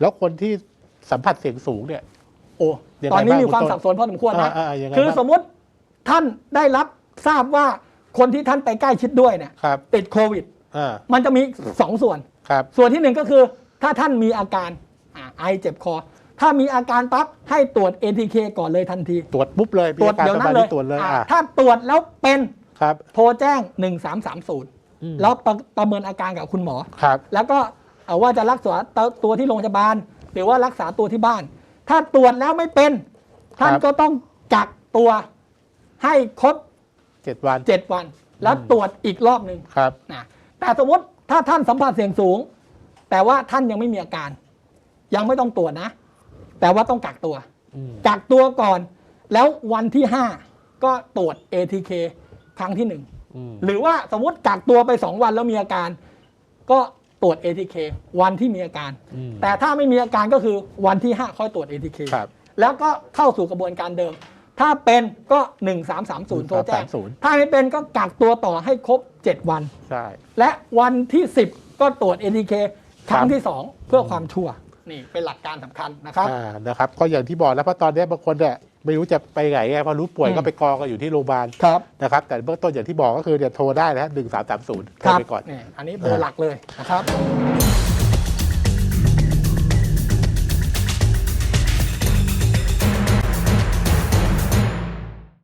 แล้วคนที่สัมผัสเสี่ยงสูงเนี่ย โอ้ยังไงตอนนี้บ้างมีความคุณต้นสับสนพอสมควรนะอ่าอ่ายังไงคือบ้างสมมุติท่านได้รับทราบว่าคนที่ท่านไปใกล้ชิดด้วยเนี่ยครับติดโควิด อ่ามันจะมีสองส่วน ครับ ส่วนที่หนึ่งก็คือถ้าท่านมีอาการอ่าไอเจ็บคอ ถ้ามีอาการปั๊บให้ตรวจ ATK ก่อนเลยทันที ตรวจปุ๊บเลยมีตรวจอาการเดี๋ยวประนั้มาณนเลยนี้ตรวจเลยอ่าอ่าถ้าตรวจแล้วเป็นครับ โทรแจ้ง 1330 แล้วประประเมินอาการกับคุณหมอ ครับ แล้วก็ เอาว่าจะรักษาตัวตัวที่โรงพยาบาล หรือว่ารักษาตัวที่บ้าน ถ้าตรวจแล้วไม่เป็น ท่านครับก็ต้องกักตัวให้ครบเจ็ดวัน7วัน แล้วตรวจอีกรอบหนึ่งครับนะแต่สมมติถ้าท่านสัมผัสเสี่ยงสูง แต่ว่าท่านยังไม่มีอาการ ยังไม่ต้องตรวจนะ แต่ว่าต้องกักตัวอืมกักตัวก่อน แล้ววันที่5ก็ตรวจ ATK ครั้งที่หนึ่งอืมหรือว่าสมมติกักตัวไป2วันแล้วมีอาการ ก็ ตรวจ ATK วันที่มีอาการอืมแต่ถ้าไม่มีอาการก็คือวันที่ 5 ค่อยตรวจ ATK ครับแล้วก็เข้าสู่กระบวนการเดิม ถ้าเป็นก็ 1330 โทรแจ้ง1330ถ้าไม่เป็นก็กักตัวต่อให้ครบ 7 วันใช่และวันที่ 10 ก็ตรวจ ATK ครั้คงรับที่ 2 เพื่อความชัวร์นี่เป็นหลักการสำคัญนะครับอ่านะครับ ก็อย่างที่บอกแล้วเพราะตอนนี้บางคนเนี่ย ไม่รู้จะไปไหนไงพอรู้ป่วยอืมก็ไปกองกันอยู่ที่โรงพยาบาลครับนะครับ แต่เบื้องต้นอย่างที่บอกก็คือเนี่ยโทรได้นะหนึ่งสามสามศูนย์โทครรับไปก่อนนี่อันนี้เบอร์หลักเลยนะครับ